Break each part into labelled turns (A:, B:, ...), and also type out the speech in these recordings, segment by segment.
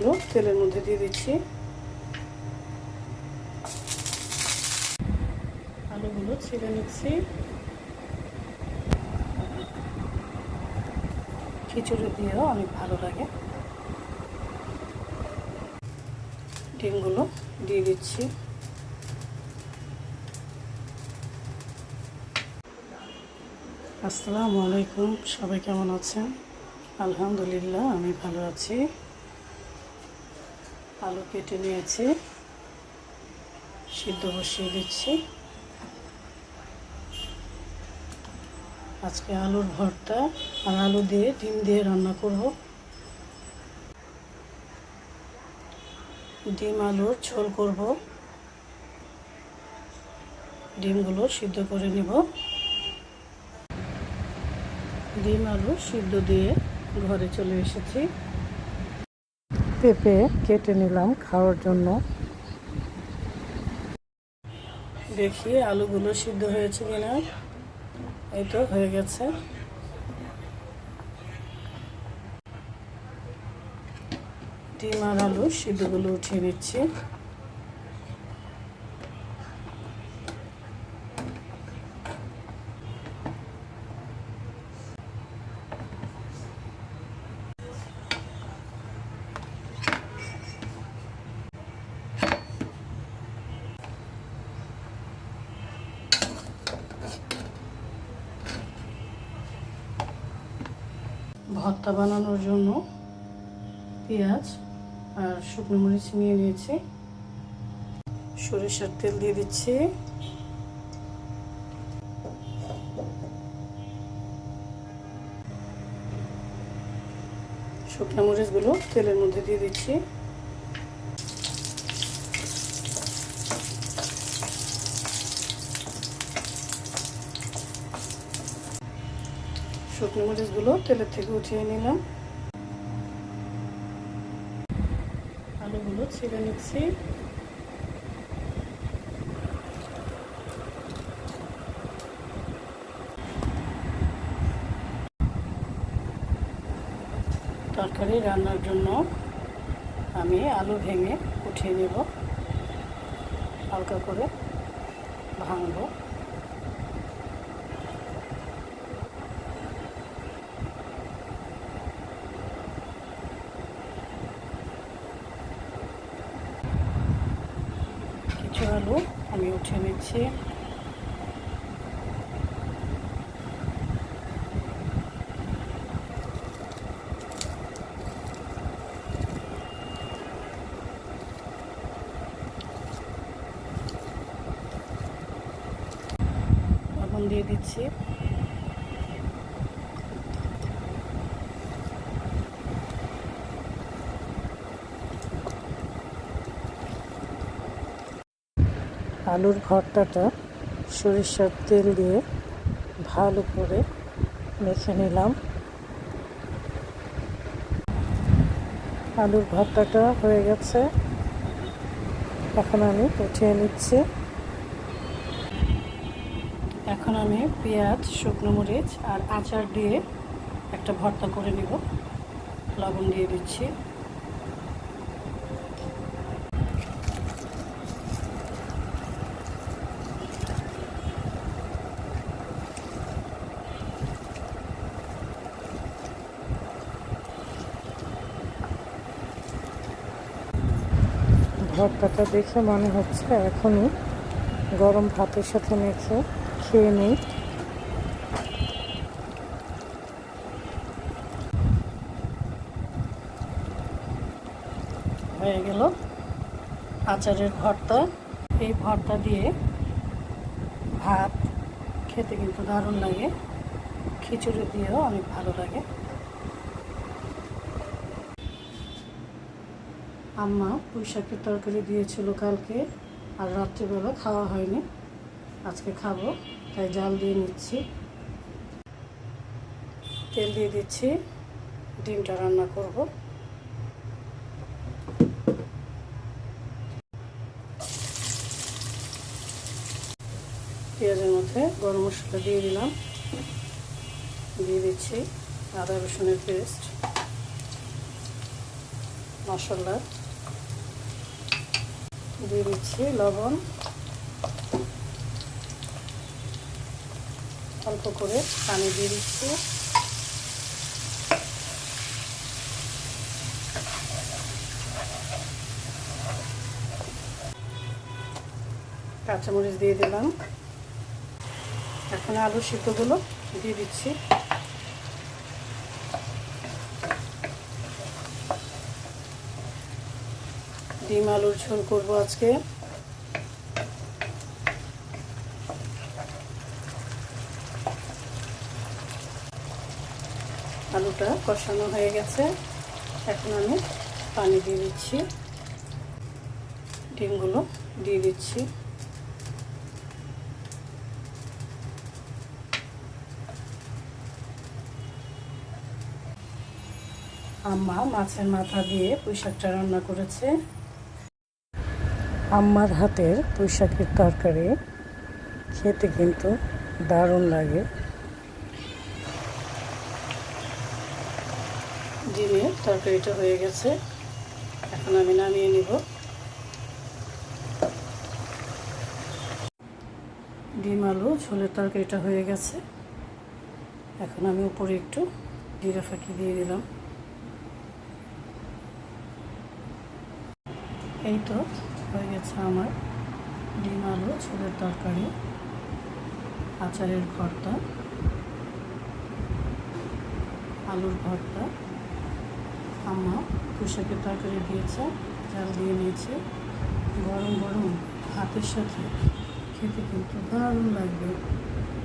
A: আলুগুলো তেলের মধ্যে দিয়ে দিচ্ছি। আলুগুলো ছিঁড়ে নিচ্ছি। খিচুড়ি দিয়েও অনেক ভালো লাগে। ডিমগুলো দিয়ে দিচ্ছি। আসসালামু আলাইকুম, সবাই কেমন আছেন? আলহামদুলিল্লাহ, আমি ভালো আছি। আলু কেটে নিয়েছি। সিদ্ধ বসিয়ে দিচ্ছি। আজকে আলুর ভর্তা আর আলু দিয়ে, ডিম দিয়ে রান্না করব। ডিম আলুর ঝোল করব। ডিমগুলো সিদ্ধ করে নিব। ডিম আলু সিদ্ধ দিয়ে ঘরে চলে এসেছি। পেঁপে কেটে নিলাম খাওয়ার জন্য। দেখি আলুগুলো সিদ্ধ হয়েছে কিনা। এই তো হয়ে গেছে। ডিম আর আলু সিদ্ধগুলো উঠিয়ে নিচ্ছি ভর্তা বানানোর জন্য পেঁয়াজ আর শুকনো মরিচ নিয়ে নিয়েছি। সরিষার তেল দিয়ে দিচ্ছি। শুকনো মরিচগুলো তেলের মধ্যে দিয়ে দিচ্ছি। শুকনো মরিচগুলো তেলের থেকে উঠিয়ে নিলাম। আলুগুলো ছিঁড়ে নিচ্ছি। তরকারি রান্নার জন্য আমি আলু ভেঙে উঠিয়ে নেব। হালকা করে ভাঙবো কিছু আলু আমি উঠে নিচ্ছি দিয়ে দিচ্ছি। আলুর ভর্তাটা সরিষার তেল দিয়ে ভালো করে মেখে নিলাম। আলুর ভর্তাটা হয়ে গেছে। এখন আমি উঠিয়ে নিচ্ছি। এখন আমি পেঁয়াজ, শুকনো মরিচ আর আচার দিয়ে একটা ভর্তা করে নিব। লবণ দিয়ে দিচ্ছি। ভর্তাটা দেখে মনে হচ্ছে এখনই গরম ভাতের সাথে মেখে খেয়ে নিই। হয়ে গেল আচারের ভর্তা। এই ভর্তা দিয়ে ভাত খেতে কিন্তু দারুণ লাগে। খিচুড়ি দিয়েও অনেক ভালো লাগে। আম্মা পুঁই শাকের তরকারি দিয়েছিল কালকে, আর রাত্রিবেলা খাওয়া হয়নি। আজকে খাব, তাই জাল দিয়ে নিচ্ছি। তেল দিয়ে দিচ্ছি, ডিমটা রান্না করব। পেঁয়াজের মধ্যে গরম মশলা দিয়ে দিলাম। দিয়ে দিচ্ছি আদা রসুনের পেস্ট, মশলা। দিয়ে দিচ্ছি লবণ। অল্প করে পানি দিয়ে দিচ্ছি। কাঁচামরিচ দিয়ে দিলাম। এখন আলু সিদ্ধগুলো দিয়ে দিচ্ছি। ডিম আলুর ঝোল করব আজকে। আলুটা কষানো হয়ে গেছে। এখন আমি পানি দিয়ে দিচ্ছি। ডিমগুলো দিয়ে দিচ্ছি। আম্মা মাছের মাথা দিয়ে পুঁইশাকটা রান্না করেছে। আম্মার হাতের পুঁইশাকের তরকারি খেতে কিন্তু দারুণ লাগে। ডিমের তরকারিটা হয়ে গেছে। এখন আমি নামিয়ে নিব। ডিম আলু, ঝোলের তরকারিটা হয়ে গেছে। এখন আমি উপরে একটু জিরা ফাঁকি দিয়ে দিলাম। এই তো হয়ে গেছে আমার। ডিম আলু, ছোলের তরকারি, আচারের ভর্তা, আলুর ভর্তা। আম্মা পুষাকের তরকারি দিয়েছে চাল দিয়ে নিয়েছে। গরম গরম ভাতের সাথে খেতে কিন্তু দারুণ লাগবে।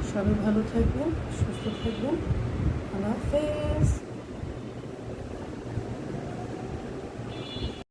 A: সবাই ভালো থাকবেন, সুস্থ থাকবেন। আল্লাহ হাফেজ।